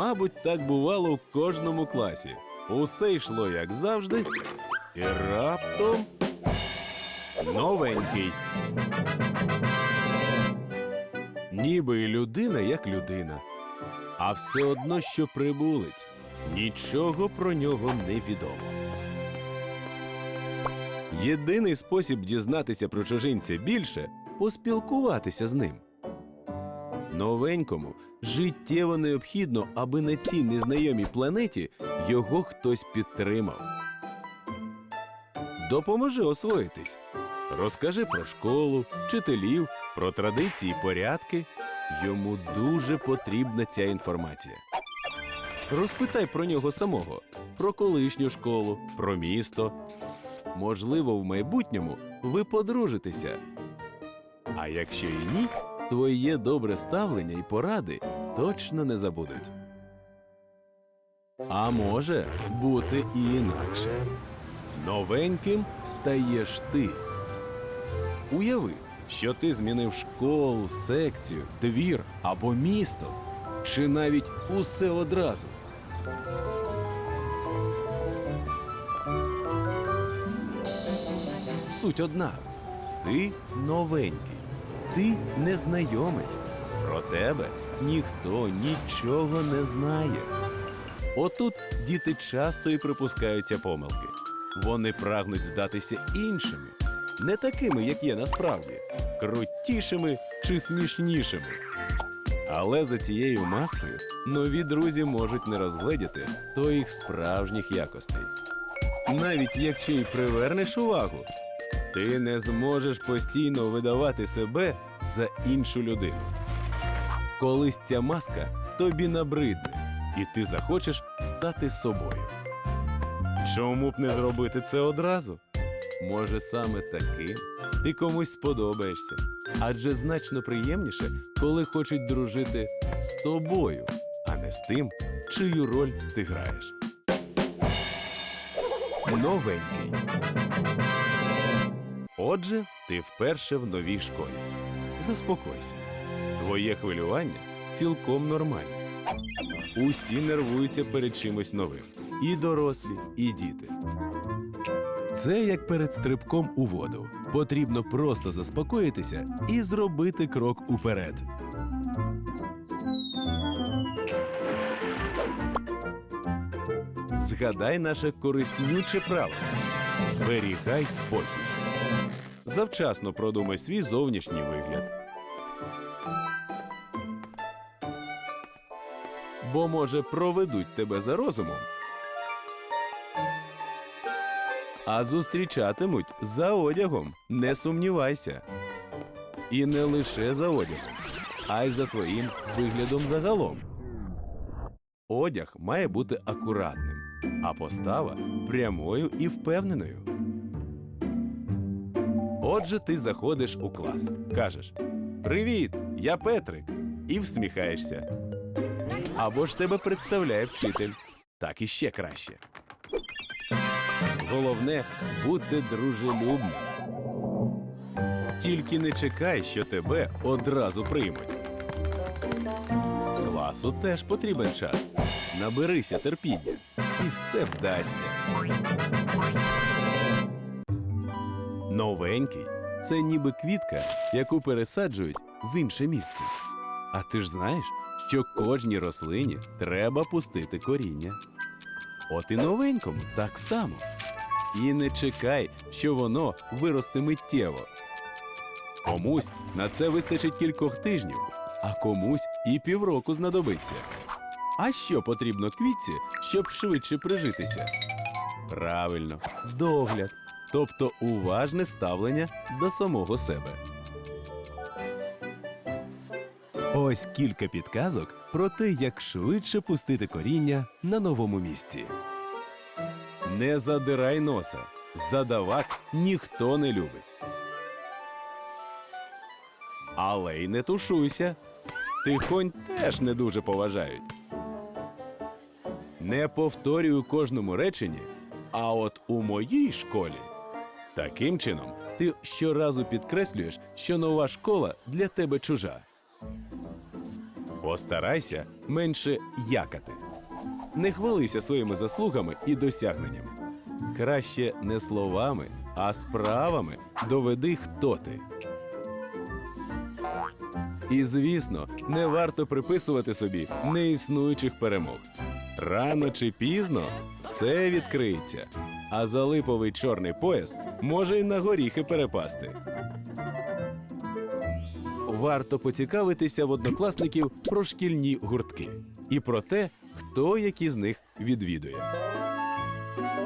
Мабуть, так бувало в кожному класі. Усе йшло як завжди, і раптом новенький. Ніби і людина як людина, а все одно, що прибулець, нічого про нього не відомо. Єдиний спосіб дізнатися про чужинця більше поспілкуватися з ним. Новенькому життєво необхідно, аби на цій незнайомій планеті його хтось підтримав. Допоможи освоїтись. Розкажи про школу, вчителів, про традиції порядки. Йому дуже потрібна ця інформація. Розпитай про нього самого, про колишню школу, про місто. Можливо, в майбутньому ви подружитеся. А якщо і ні, твоє добре ставлення і поради точно не забудуть. А може бути і інакше. Новеньким стаєш ти. Уяви, що ти змінив школу, секцію, двір або місто, чи навіть усе одразу. Суть одна: ти новенький, ти незнайомець. Про тебе ніхто нічого не знає. Отут діти часто і припускаються помилки. Вони прагнуть здатися іншими, не такими, як є насправді, крутішими чи смішнішими. Але за цією маскою нові друзі можуть не розгледіти твоїх справжніх якостей. Навіть якщо й привернеш увагу, ти не зможеш постійно видавати себе за іншу людину. Колись ця маска тобі набридне, і ти захочеш стати собою. Чому б не зробити це одразу? Може, саме таким ти комусь сподобаєшся, адже значно приємніше, коли хочуть дружити з тобою, а не з тим, чию роль ти граєш. Новенький. Отже, ти вперше в новій школі. Заспокойся. Твоє хвилювання цілком нормальне. Усі нервуються перед чимось новим. І дорослі, і діти. Це як перед стрибком у воду. Потрібно просто заспокоїтися і зробити крок уперед. Згадай наше кориснюче правило. Зберігай спокій. Завчасно продумай свій зовнішній вигляд. Бо, може, проведуть тебе за розумом, а зустрічатимуть за одягом, не сумнівайся. І не лише за одягом, а й за твоїм виглядом загалом. Одяг має бути акуратним, а постава прямою і впевненою. Отже, ти заходиш у клас, кажеш Привіт, я Петрик, і всміхаєшся. Або ж тебе представляє вчитель. Так іще краще. Головне бути дружелюбним. Тільки не чекай, що тебе одразу приймуть. Класу теж потрібен час. Наберися терпіння, і все вдасться. Новенький це ніби квітка, яку пересаджують в інше місце. А ти ж знаєш, що кожній рослині треба пустити коріння. От і новенькому так само. І не чекай, що воно виросте миттєво. Комусь на це вистачить кількох тижнів, а комусь і півроку знадобиться. А що потрібно квітці, щоб швидше прижитися? Правильно, догляд, тобто уважне ставлення до самого себе. Ось кілька підказок про те, як швидше пустити коріння на новому місці. Не задирай носа. Задавак ніхто не любить. Але й не тушуйся. Тихонь теж не дуже поважають. Не повторюй у кожному реченні, а от у моїй школі. Таким чином, ти щоразу підкреслюєш, що нова школа для тебе чужа. Постарайся менше якати. Не хвалися своїми заслугами і досягненнями. Краще не словами, а справами доведи, хто ти. І звісно, не варто приписувати собі неіснуючих перемог. Рано чи пізно все відкриється, а за липовий чорний пояс може й на горіхи перепасти. Варто поцікавитися в однокласників про шкільні гуртки і про те, хто які з них відвідує.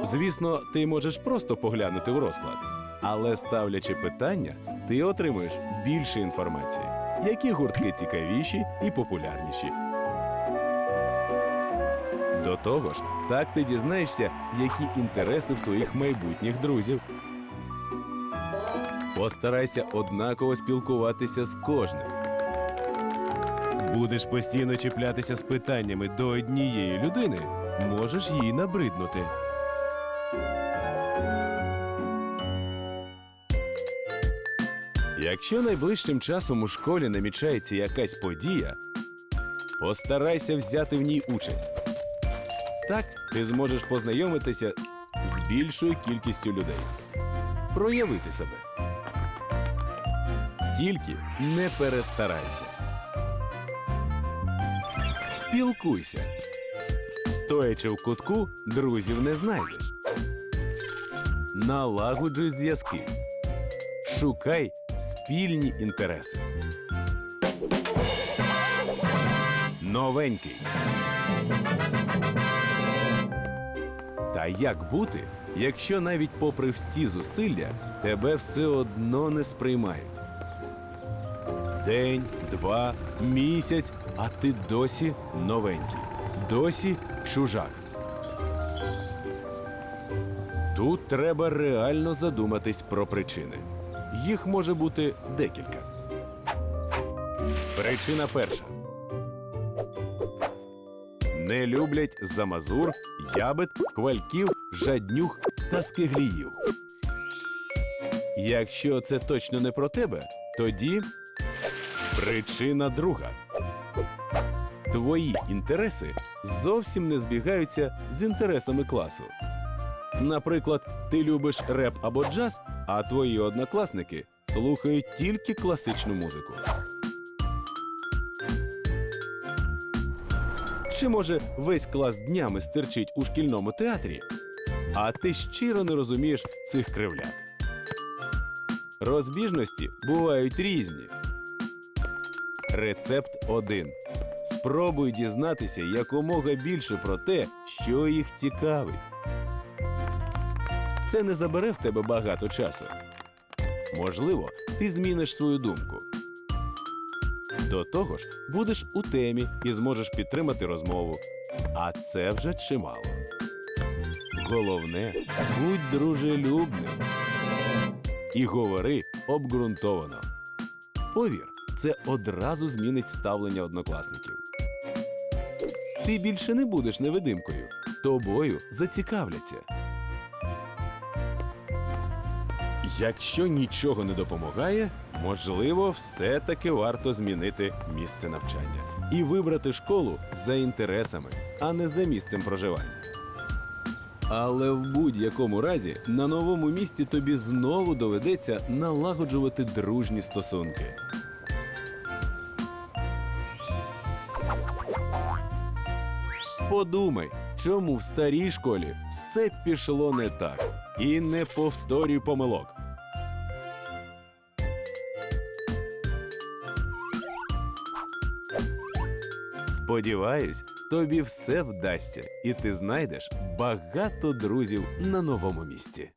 Звісно, ти можеш просто поглянути в розклад, але ставлячи питання, ти отримуєш більше інформації, які гуртки цікавіші і популярніші. До того ж, так ти дізнаєшся, які інтереси в твоїх майбутніх друзів. Постарайся однаково спілкуватися з кожним. Будеш постійно чіплятися з питаннями до однієї людини, можеш їй набриднути. Якщо найближчим часом у школі намічається якась подія, постарайся взяти в ній участь. Так ти зможеш познайомитися з більшою кількістю людей, проявити себе. Тільки не перестарайся. Спілкуйся. Стоячи в кутку, друзів не знайдеш. Налагоджуй зв'язки. Шукай спільні інтереси. Новенький. Та як бути, якщо навіть попри всі зусилля тебе все одно не сприймають? День, два, місяць, а ти досі новенький, досі чужак. Тут треба реально задуматись про причини. Їх може бути декілька. Причина перша. Не люблять замазур, ябед, хвальків, жаднюх та скигліїв. Якщо це точно не про тебе, тоді причина друга. Твої інтереси зовсім не збігаються з інтересами класу. Наприклад, ти любиш реп або джаз, а твої однокласники слухають тільки класичну музику. Чи може весь клас днями стирчить у шкільному театрі, а ти щиро не розумієш цих кривляк? Розбіжності бувають різні. Рецепт 1. Спробуй дізнатися якомога більше про те, що їх цікавить. Це не забере в тебе багато часу. Можливо, ти зміниш свою думку. До того ж, будеш у темі і зможеш підтримати розмову. А це вже чимало. Головне, будь дружелюбним і говори обґрунтовано. Повір, це одразу змінить ставлення однокласників. Ти більше не будеш невидимкою, тобою зацікавляться. Якщо нічого не допомагає, можливо, все-таки варто змінити місце навчання і вибрати школу за інтересами, а не за місцем проживання. Але в будь-якому разі на новому місці тобі знову доведеться налагоджувати дружні стосунки. Подумай, чому в старій школі все пішло не так, і не повторюй помилок. Сподіваюсь, тобі все вдасться, і ти знайдеш багато друзів на новому місці.